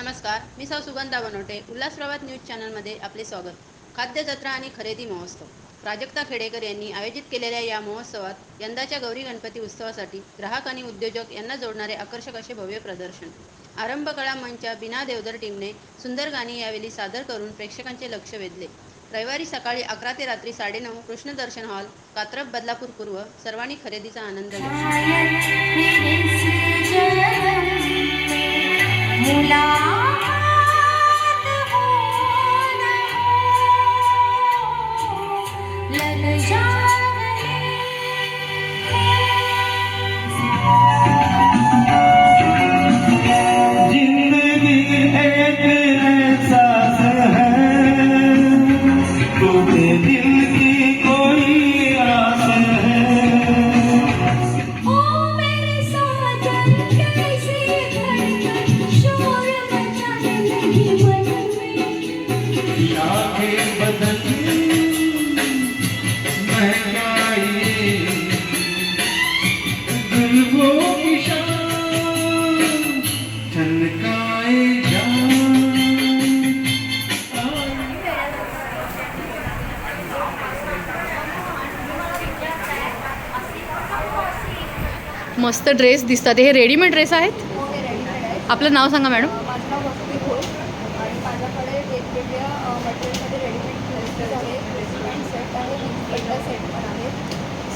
नमस्कार मी सौ सुगंधा बनवटे उल्हास प्रभात न्यूज चॅनलमध्ये आपले स्वागत खाद्य जत्रा आणि खरेदी महोत्सव प्राजक्ता खेडेकर यांनी आयोजित केलेल्या या महोत्सवात यंदाच्या गौरी गणपती उत्सवासाठी ग्राहक आणि उद्योजक यांना जोडणारे आकर्षक असे भव्य प्रदर्शन आरंभ कळा मंचच्या बिना देवधर टीमने सुंदर गाणी यावेळी सादर करून प्रेक्षकांचे लक्ष वेधले रविवारी सकाळी अकरा ते रात्री साडेनऊ कृष्णदर्शन हॉल कात्रप बदलापूर पूर्व सर्वांनी खरेदीचा आनंद घेतला நிலா मस्त ड्रेस दिसतात. हे रेडीमेड ड्रेस आहेत? आपलं नाव सांगा मॅडम.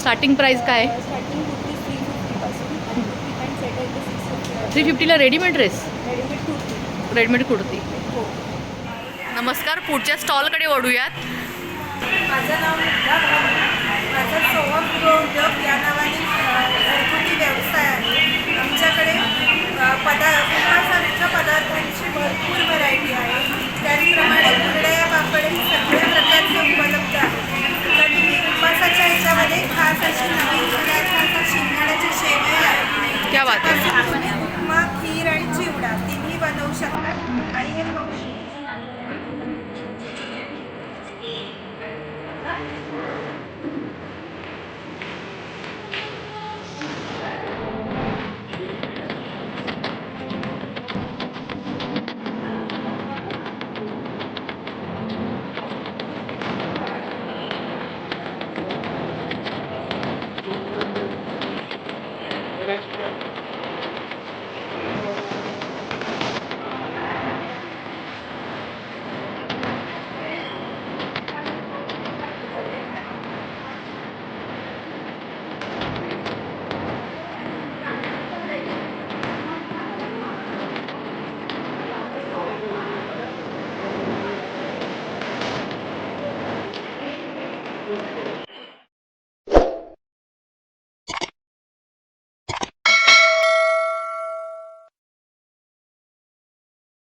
स्टार्टिंग प्राईस काय? आहे थ्री फिफ्टीला रेडीमेड ड्रेस रेडीमेड कुर्ती. नमस्कार पुढच्या स्टॉलकडे वळूयात. माझं नाव माझं या नावाने